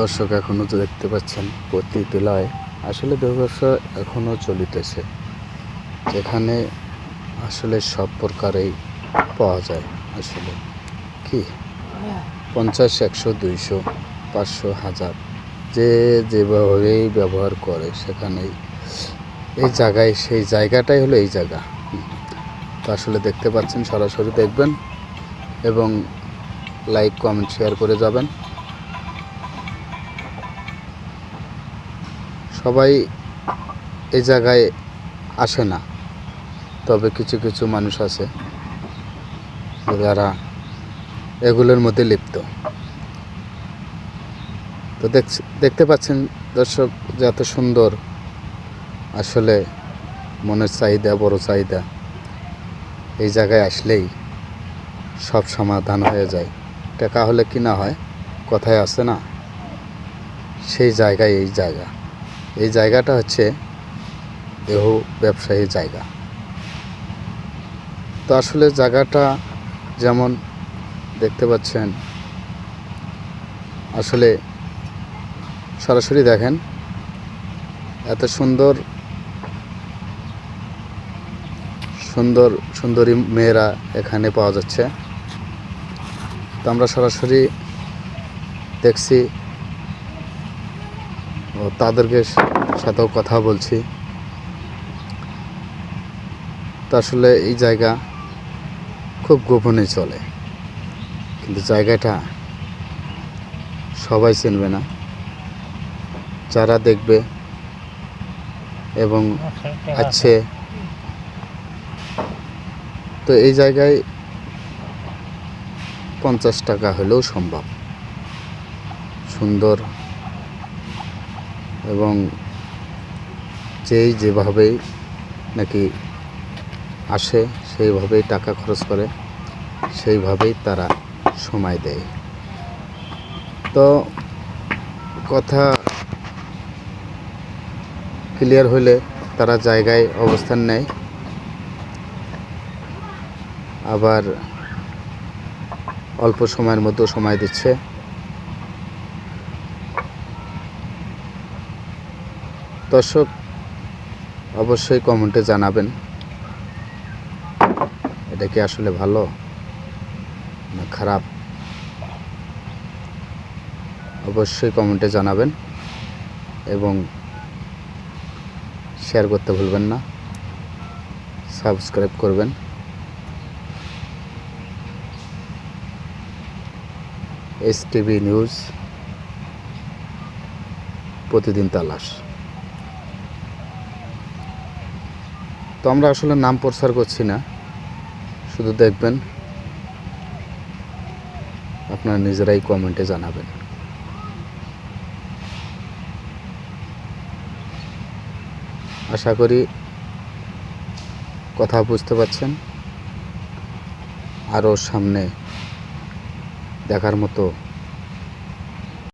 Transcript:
দর্শক এখনও তো দেখতে পাচ্ছেন প্রতি টিলায়। আসলে ব্যবসা এখনও চলিতেছে। যেখানে আসলে সব প্রকারেই পাওয়া যায়। আসলে কি? পঞ্চাশ, একশো, দুইশো, পাঁচশো, হাজার। যে যেভাবেই ব্যবহার করে সেখানেই এই জায়গায়, সেই জায়গাটাই হলো এই জায়গা। তো আসলে দেখতে পাচ্ছেন, সরাসরি দেখবেন এবং লাইক কমেন্ট শেয়ার করে যাবেন। সবাই এই জায়গায় আসে না। তবে কিছু কিছু মানুষ আছে যারা এগুলোর মধ্যে লিপ্ত। তো দেখতে পাচ্ছেন দর্শক যে এত সুন্দর আসলে মনের চাহিদা, বড় চাহিদা এই জায়গায় আসলেই সব সমাধান হয়ে যায়। টাকা হলে কি না হয়? কথায় আছে না? সেই জায়গায় এই জায়গা। এই জায়গাটা হচ্ছে দেহ ব্যবসায়ী জায়গা। তো আসলে জায়গাটা যেমন দেখতে পাচ্ছেন, আসলে সরাসরি দেখেন, এত সুন্দর সুন্দর, সুন্দরী মেয়েরা এখানে পাওয়া যাচ্ছে। তো আমরা সরাসরি দেখছি তাদেরকে সাথেও কথা বলছি। তো আসলে এই জায়গা খুব গোপনে চলে। কিন্তু জায়গাটা সবাই চিনবে না। যারা দেখবে এবং আছে। তো এই জায়গায় পঞ্চাশ টাকা হলেও সম্ভব। সুন্দর এবং যেই যেভাবেই নাকি আসে, সেইভাবেই টাকা খরচ করে, সেইভাবেই তারা সময় দেয়। তো কথা ক্লিয়ার হলে তারা জায়গায় অবস্থান নেয়। আবার অল্প সময়ের মধ্যে সময় দিচ্ছে। দর্শক, অবশ্যই কমেন্টে জানাবেন। এটা কি আসলে ভালো না খারাপ? অবশ্যই কমেন্টে জানাবেন এবং শেয়ার করতে ভুলবেন না। সাবস্ক্রাইব করবেন। এস টিভি নিউজ প্রতিদিন তালাশ। তো আমরা আসলে নাম প্রচার করছি না। শুধু দেখবেন, আপনারা নিজেরাই কমেন্টে জানাবেন। আশা করি কথা বুঝতে পারছেন। আরও সামনে দেখার মতো